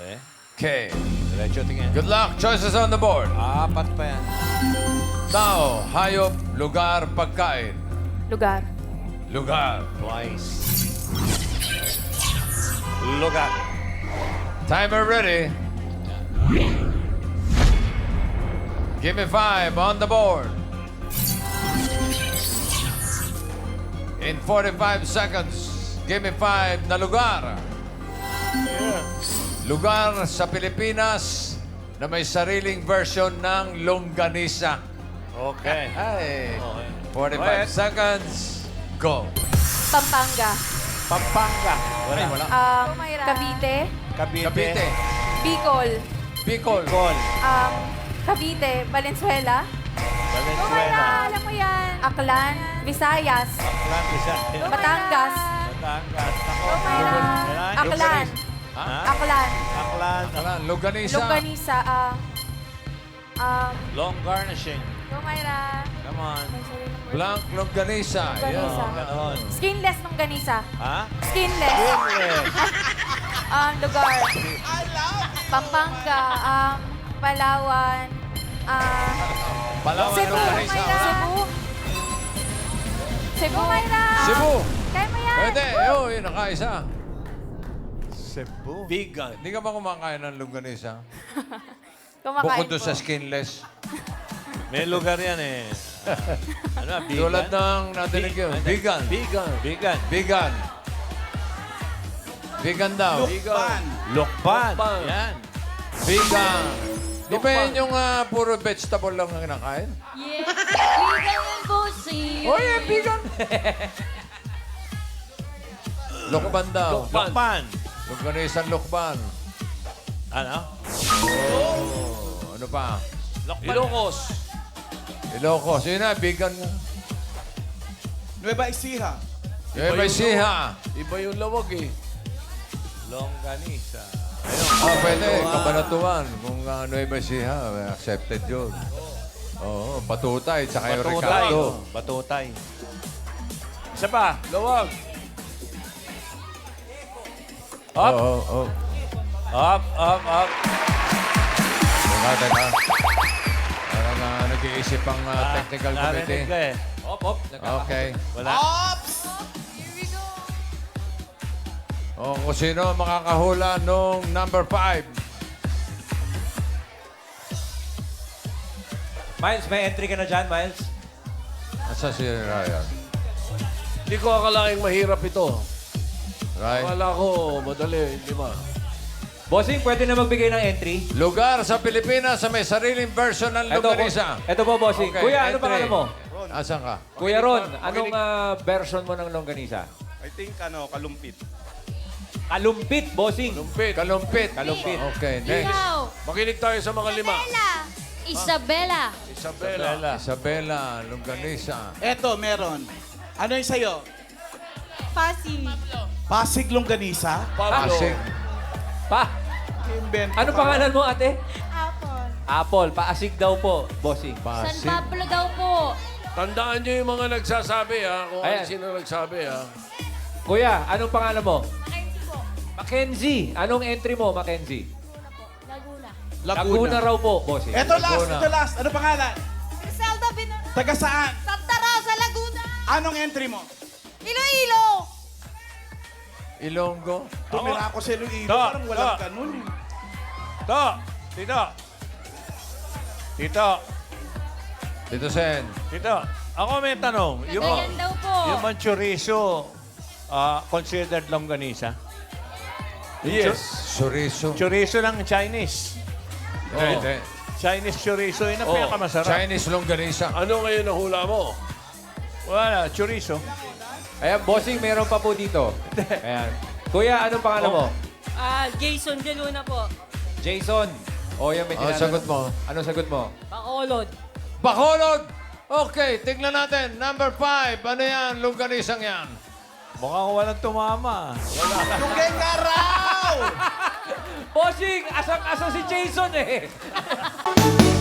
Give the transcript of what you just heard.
Okay. Okay. Diretso tingin. Good luck. Choices on the board. Apat pa yan. Tao, hayop, lugar, pagkain. Lugar. Lugar. Twice. Lugar. Timer ready. Give me five on the board. In 45 seconds, give me five na lugar. Lugar sa Pilipinas na may sariling version ng longganisa. Okay. Ay, Okay. 45 Go ahead. seconds, go. Pampanga. Pampanga. Wala. wala. Um, Cavite. Cavite. Cavite, Bicol. Bicol, Bicol. Um, Cavite. Valenzuela. Valenzuela. alam mo yan. Aklan. Visayas. Aklan, isa. Batangas. Batangas. Ako. Aklan. Aklan. Aklan. Aklan. Alan, longganisa. Longganisa. Um, Long garnishing. Lumayra. Come on. Blanc longganisa. Yan. Longganisa. Oh, ganon. Skinless longganisa. Ha? Skinless. Yes. Um, lugar. Pampanga. Um, Palawan. Ah, Palawan Cebu. longganisa. Cebu. Cebu. Mayra. Cebu. Kaya mo yan. Pwede. Oh, yun, nakaisa. Cebu. Vegan. Hindi ka ba kumakain ng longganisa? Kumakain Bukod doon po. sa skinless. May lugar yan eh. ano, vegan? Tulad ng nadinig yun. Vegan. Vegan. Vegan. Vegan. Vegan daw. Vegan. Lokban. Lokban. Yan. Vegan. Di ba yun yung ah, puro vegetable lang ang kinakain? Yeah, vegan yan po si... Oh, yeah, vegan. Lokban daw. Lokban. Longganisan lokban. Ano? Oh, ano pa? Lokban. Ilocos. Ilocos. Yun na, vegan nga. Nueva Ecija. Eh, may siha. Iba yung lawag eh. Longganisa. Ah, pwede. Kabanatuan. Kung uh, Nueva Ecija, eh, accepted yun. Oo, patutay. Tsaka yung Batutay. Ricardo. Batutay. Isa pa. Lawag. Up. Oo, oo. Up, up, up. Teka, teka. Parang uh, nag-iisip ang uh, technical Narinig committee. ka eh. Op, op. Okay. Wala. Ops! O kung sino ang makakahula nung number five. Miles, may entry ka na dyan, Miles? Asa si Ryan? Hindi ko akalaing mahirap ito. Right? Akala ko madali. Hindi ba? Bossing, pwede na magbigay ng entry? Lugar sa Pilipinas sa may sariling version ng Ito po, longganisa. ito po, Bossing. Okay, Kuya, ano entry. pangalan mo? Asan ka? Kuya Ron, anong ah, version mo ng longganisa? I think ano, kalumpit. Kalumpit, Bossing. Lumpit. Kalumpit. Kalumpit. Okay, next. Ikaw, Makinig tayo sa mga lima. Isabela. Isabela. Bella. Isabela, longganisa. Eto, meron. Ano yung sa'yo? Pasig. Pasig Longganisa? Pablo. Pasig. Pa, Invent ano pangalan mo, ate? Apple. Apple, paasig daw po, Bossing. San. Pablo daw po. Tandaan nyo yung mga nagsasabi ha. Kung Ayan. ano sino nagsabi ha. Kuya, anong pangalan mo? Mackenzie po. Mackenzie. Anong entry mo, Mackenzie? Laguna. Laguna raw po, Bossing. Eto last, Laguna. ito last. Ano pangalan? Griselda Bin... Taga saan? Santa Rosa, Laguna. Anong entry mo? Iloilo. Ilonggo. Tumira ako sa Iloilo. To, Parang walang to. ganun. eh. To. Tito. Tito. Dito, Sen. Tito. Ako may tanong. Yung, Ganyan daw po. yung man chorizo, ah, considered longganisa? Yes. Chorizo. Chorizo ng Chinese. Hindi, hindi. Chinese chorizo, yun ang Oh, pinakamasarap. Chinese longganisa. Ano ngayon ang hula mo? Wala, chorizo. Ayan, Bossing, meron pa po dito. Ayan. Kuya, anong pangalan mo? Ah, Jason De Luna po. Jason. O, yan, may Oh, tinanong. sagot mo. Anong sagot mo? Bacolod. Bacolod! Okay, tignan natin. Number five. Ano yan? Longganisang yan. Mukhang walang tumama. Tugay ka raw! Bossing, asang-asa si Jason eh.